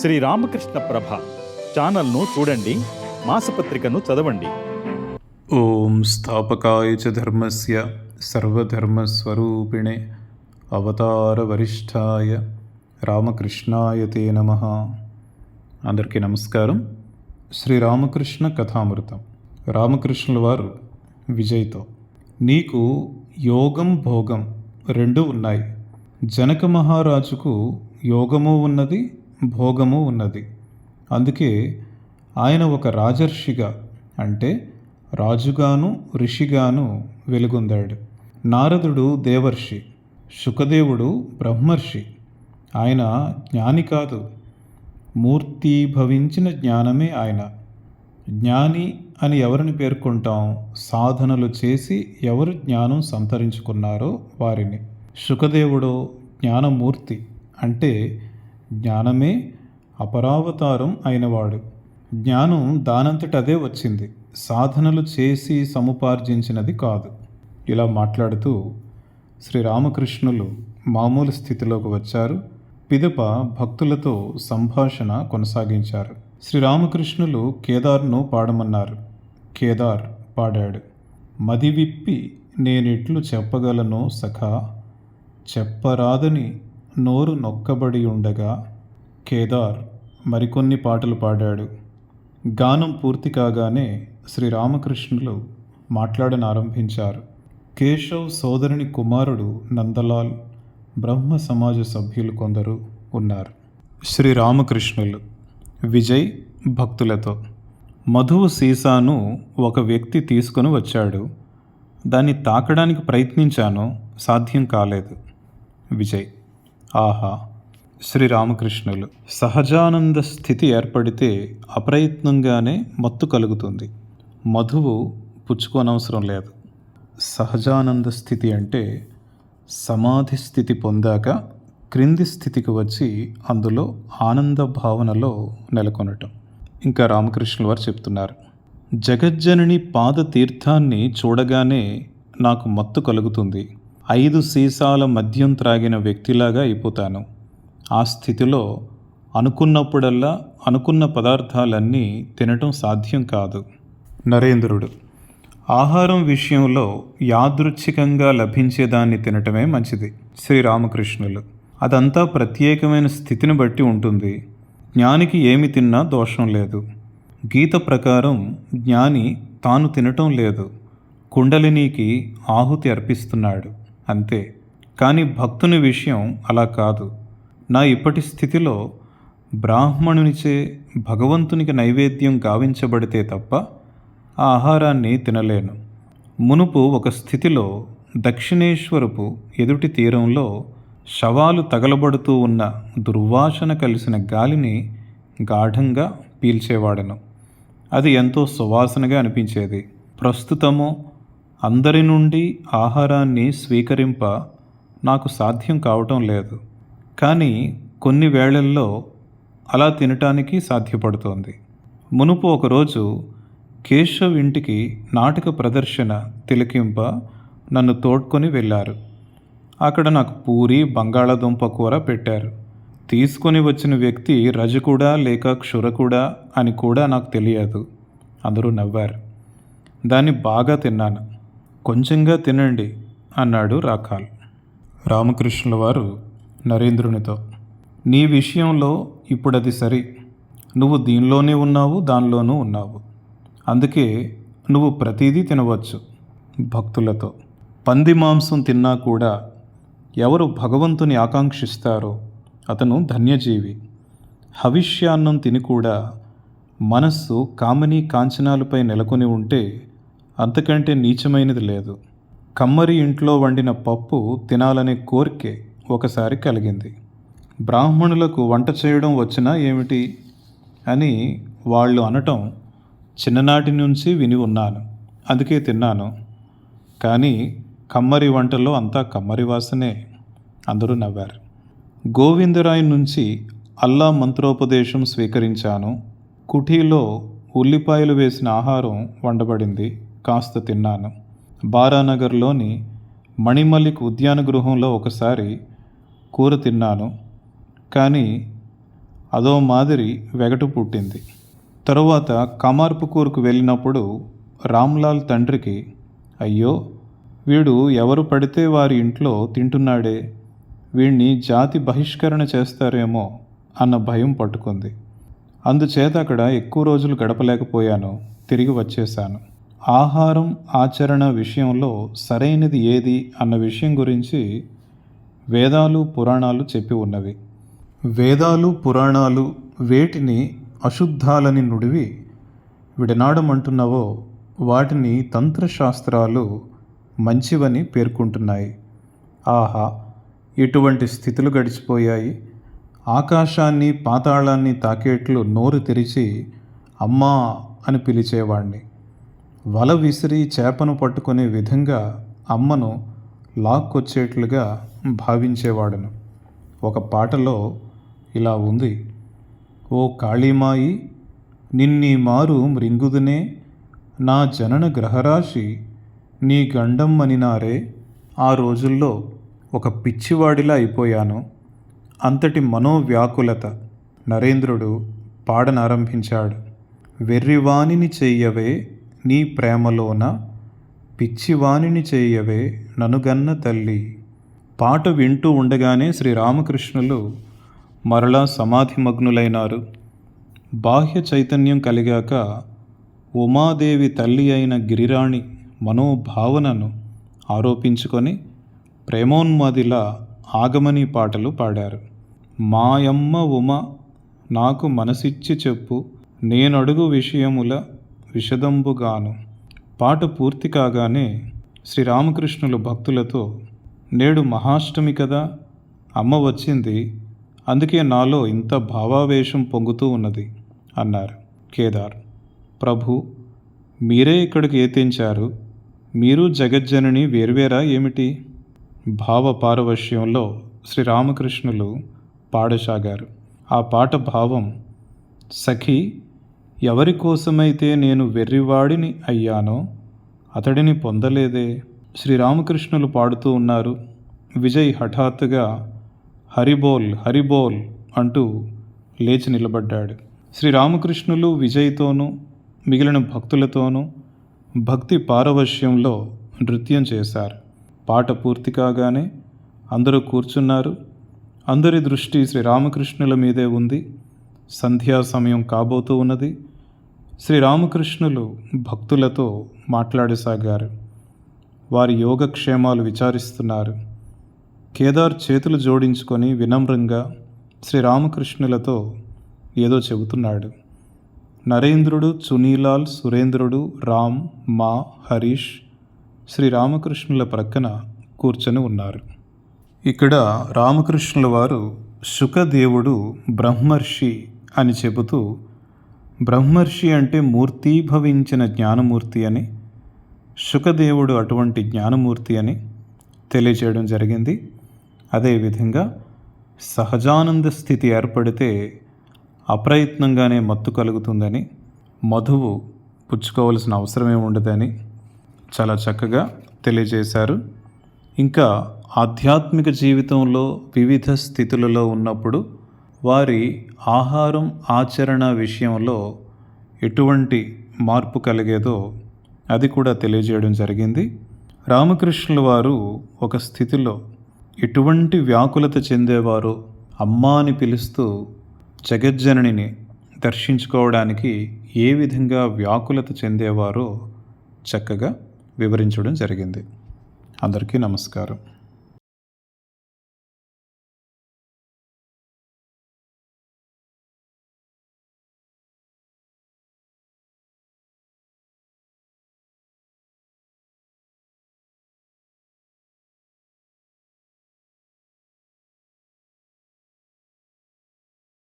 శ్రీ రామకృష్ణ ప్రభ ఛానల్ను చూడండి మాసపత్రికను చదవండి. ఓం స్థాపకాయ చ ధర్మస్య సర్వధర్మస్వరూపిణే అవతారవరిష్ఠాయ రామకృష్ణాయ తే నమ. అందరికీ నమస్కారం. శ్రీ రామకృష్ణ కథామృతం. రామకృష్ణుల వారు విజయ్తో నీకు యోగం భోగం రెండు ఉన్నాయి. జనక మహారాజుకు యోగము ఉన్నది భోగము ఉన్నది. అందుకే ఆయన ఒక రాజర్షిగా అంటే రాజుగాను ఋషిగాను వెలుగొందాడు. నారదుడు దేవర్షి శుకదేవుడు బ్రహ్మర్షి. ఆయన జ్ఞాని కాదు. మూర్తి భవించిన జ్ఞానమే ఆయన. జ్ఞాని అని ఎవరిని పేర్కొంటాం? సాధనలు చేసి ఎవరు జ్ఞానం సంతరించుకున్నారో వారిని. శుకదేవుడో జ్ఞానమూర్తి అంటే జ్ఞానమే అపరావతారం అయినవాడు. జ్ఞానం దానంతటదే వచ్చింది. సాధనలు చేసి సముపార్జించినది కాదు. ఇలా మాట్లాడుతూ శ్రీరామకృష్ణులు మామూలు స్థితిలోకి వచ్చారు. పిదప భక్తులతో సంభాషణ కొనసాగించారు. శ్రీరామకృష్ణులు కేదార్ను పాడమన్నారు. కేదార్ పాడాడు. మది విప్పి నేనిట్లు చెప్పగలను సఖా. చెప్పరాదని నోరు నొక్కబడి ఉండగా కేదార్ మరికొన్ని పాటలు పాడాడు. గానం పూర్తి కాగానే శ్రీరామకృష్ణులు మాట్లాడనారంభించారు. కేశవ్ సోదరుని కుమారుడు నందలాల్ బ్రహ్మ సమాజ సభ్యులు కొందరు ఉన్నారు. శ్రీరామకృష్ణులు విజయ్ భక్తులతో. మధువు సీసాను ఒక వ్యక్తి తీసుకొని వచ్చాడు. దాన్ని తాకడానికి ప్రయత్నించాను సాధ్యం కాలేదు. విజయ్ ఆహా శ్రీరామకృష్ణులు. సహజానంద స్థితి ఏర్పడితే అప్రయత్నంగానే మత్తు కలుగుతుంది. మధువు పుచ్చుకోనవసరం లేదు. సహజానంద స్థితి అంటే సమాధి స్థితి పొందాక క్రింది స్థితికి వచ్చి అందులో ఆనంద భావనలో నెలకొనటం. ఇంకా రామకృష్ణుల వారు చెప్తున్నారు జగజ్జనని పాద తీర్థాన్ని చూడగానే నాకు మత్తు కలుగుతుంది. ఐదు సీసాల మద్యం త్రాగిన వ్యక్తిలాగా అయిపోతాను. ఆ స్థితిలో అనుకున్నప్పుడల్లా అనుకున్న పదార్థాలన్నీ తినటం సాధ్యం కాదు. నరేంద్రుడు ఆహారం విషయంలో యాదృచ్ఛికంగా లభించేదాన్ని తినటమే మంచిది. శ్రీరామకృష్ణులు అదంతా ప్రత్యేకమైన స్థితిని బట్టి ఉంటుంది. జ్ఞానికి ఏమి తిన్నా దోషం లేదు. గీత ప్రకారం జ్ఞాని తాను తినటం లేదు. కుండలినికి ఆహుతి అర్పిస్తున్నాడు. అంతే. కానీ భక్తుని విషయం అలా కాదు. నా ఇప్పటి స్థితిలో బ్రాహ్మణునిచే భగవంతునికి నైవేద్యం గావించబడితే తప్ప ఆ ఆహారాన్ని తినలేను. మునుపు ఒక స్థితిలో దక్షిణేశ్వరపు ఎదుటి తీరంలో శవాలు తగలబడుతూ ఉన్న దుర్వాసన కలిసిన గాలిని గాఢంగా పీల్చేవాడను. అది ఎంతో సువాసనగా అనిపించేది. ప్రస్తుతము అందరి నుండి ఆహారాన్ని స్వీకరింప నాకు సాధ్యం కావటం లేదు. కానీ కొన్ని వేళల్లో అలా తినటానికి సాధ్యపడుతోంది. మునుపు ఒకరోజు కేశవ్ ఇంటికి నాటక ప్రదర్శన తిలకింప నన్ను తోడ్కొని వెళ్ళారు. అక్కడ నాకు పూరి బంగాళాదుంప కూర పెట్టారు. తీసుకొని వచ్చిన వ్యక్తి రజకుడా లేక క్షురకుడా అని కూడా నాకు తెలియదు. అందరూ నవ్వారు. దాన్ని బాగా తిన్నాను. కొంచెంగా తినండి అన్నాడు రాకాల్ రామకృష్ణుల వారు నరేంద్రునితో నీ విషయంలో ఇప్పుడు అది సరి. నువ్వు దీనిలోనే ఉన్నావు దానిలోనూ ఉన్నావు. అందుకే నువ్వు ప్రతిదీ తినవచ్చు భక్తులతో. పంది మాంసం తిన్నా కూడా ఎవరు భగవంతుని ఆకాంక్షిస్తారో అతను ధన్యజీవి. హవిష్యాన్నం తిని కూడా మనస్సు కామని కాంచనాలపై నెలకొని ఉంటే అంతకంటే నీచమైనది లేదు. కమ్మరి ఇంట్లో వండిన పప్పు తినాలనే కోరికే ఒకసారి కలిగింది. బ్రాహ్మణులకు వంట చేయడం వచ్చినా ఏమిటి? అని వాళ్ళు అనటం చిన్ననాటి నుంచి విని ఉన్నాను. అందుకే తిన్నాను. కానీ కమ్మరి వంటలో అంతా కమ్మరి వాసనే. అందరూ నవ్వారు. గోవిందరాయ్ నుంచి అల్లా మంత్రోపదేశం స్వీకరించాను. కుఠీలో ఉల్లిపాయలు వేసిన ఆహారం వండబడింది. కాస్త తిన్నాను. బారానగర్లోని మణిమల్లిక్ ఉద్యాన గృహంలో ఒకసారి కూర తిన్నాను. కానీ అదో మాదిరి వెగటు పుట్టింది. తరువాత కమార్పుకూరుకు వెళ్ళినప్పుడు రామ్లాల్ తండ్రికి అయ్యో వీడు ఎవరు పడితే వారి ఇంట్లో తింటున్నాడే. వీణ్ణి జాతి బహిష్కరణ చేస్తారేమో అన్న భయం పట్టుకుంది. అందుచేత అక్కడ ఎక్కువ రోజులు గడపలేకపోయాను. తిరిగి వచ్చేశాను. ఆహారం ఆచరణ విషయంలో సరైనది ఏది అన్న విషయం గురించి వేదాలు పురాణాలు చెప్పి ఉన్నవి. వేదాలు పురాణాలు వేటిని అశుద్ధాలని నుడివి విడనాడమంటున్నవో వాటిని తంత్రశాస్త్రాలు మంచివని పేర్కొంటున్నాయి. ఆహా ఇటువంటి స్థితులు గడిచిపోయాయి. ఆకాశాన్ని పాతాళాన్ని తాకేట్లు నోరు తెరిచి అమ్మా అని పిలిచేవాణ్ణి. వల విసిరి చేపను పట్టుకునే విధంగా అమ్మను లాక్కొచ్చేట్లుగా భావించేవాడను. ఒక పాటలో ఇలా ఉంది ఓ కాళీమాయి నిన్నీ మారు మృంగుదునే నా జనన గ్రహరాశి నీ గండం అనినారే ఆ రోజుల్లో ఒక పిచ్చివాడిలా అయిపోయాను. అంతటి మనోవ్యాకులత నరేంద్రుడు పాడనారంభించాడు. వెర్రివాణిని చెయ్యవే నీ ప్రేమలోన పిచ్చివాణిని చేయవే ననుగన్న తల్లి. పాట వింటూ ఉండగానే శ్రీరామకృష్ణులు మరలా సమాధిమగ్నులైనారు. బాహ్య చైతన్యం కలిగాక ఉమాదేవి తల్లి అయిన గిరిరాణి మనోభావనను ఆరోపించుకొని ప్రేమోన్మాదిల ఆగమని పాటలు పాడారు. మాయమ్మ ఉమ నాకు మనసిచ్చి చెప్పు నేనడుగు విషయముల విషదంబుగాను. పాట పూర్తి కాగానే శ్రీరామకృష్ణులు భక్తులతో నేడు మహాష్టమి కదా అమ్మ వచ్చింది అందుకే నాలో ఇంత భావావేశం పొంగుతూ ఉన్నది అన్నారు కేదార్. ప్రభు మీరే ఇక్కడికి ఏతించారు మీరు జగజ్జనని వేర్వేరా ఏమిటి? భావ పారవశ్యంలో శ్రీరామకృష్ణులు పాడసాగారు. ఆ పాట భావం సఖి ఎవరి కోసమైతే నేను వెర్రివాడిని అయ్యానో అతడిని పొందలేదే. శ్రీరామకృష్ణులు పాడుతూ ఉన్నారు విజయ్ హఠాత్తుగా హరిబోల్ హరిబోల్ అంటూ లేచి నిలబడ్డాడు. శ్రీరామకృష్ణులు విజయ్తోనూ మిగిలిన భక్తులతోనూ భక్తి పారవశ్యంలో నృత్యం చేశారు. పాట పూర్తి కాగానే అందరూ కూర్చున్నారు. అందరి దృష్టి శ్రీరామకృష్ణుల మీదే ఉంది. సంధ్యా సమయం కాబోతూ ఉన్నది. శ్రీరామకృష్ణులు భక్తులతో మాట్లాడసాగారు. వారి యోగక్షేమాలు విచారిస్తున్నారు. కేదార్ చేతులు జోడించుకొని వినమ్రంగా శ్రీరామకృష్ణులతో ఏదో చెబుతున్నాడు. నరేంద్రుడు చునీలాల్ సురేంద్రుడు రామ్ మా హరీష్ శ్రీరామకృష్ణుల ప్రక్కన కూర్చొని ఉన్నారు. ఇక్కడ రామకృష్ణుల వారు శుకదేవుడు బ్రహ్మర్షి అని చెబుతూ బ్రహ్మర్షి అంటే మూర్తీభవించిన జ్ఞానమూర్తి అని శుకదేవుడు అటువంటి జ్ఞానమూర్తి అని తెలియజేయడం జరిగింది. అదేవిధంగా సహజానంద స్థితి ఏర్పడితే అప్రయత్నంగానే మత్తు కలుగుతుందని మధువు పుచ్చుకోవలసిన అవసరమే ఉండదని చాలా చక్కగా తెలియజేశారు. ఇంకా ఆధ్యాత్మిక జీవితంలో వివిధ స్థితులలో ఉన్నప్పుడు వారి ఆహారం ఆచరణ విషయంలో ఎటువంటి మార్పు కలిగేదో అది కూడా తెలియజేయడం జరిగింది. రామకృష్ణుల వారు ఒక స్థితిలో ఎటువంటి వ్యాకులత చెందేవారో అమ్మా అని పిలుస్తూ జగజ్జననిని దర్శించుకోవడానికి ఏ విధంగా వ్యాకులత చెందేవారో చక్కగా వివరించడం జరిగింది. అందరికీ నమస్కారం.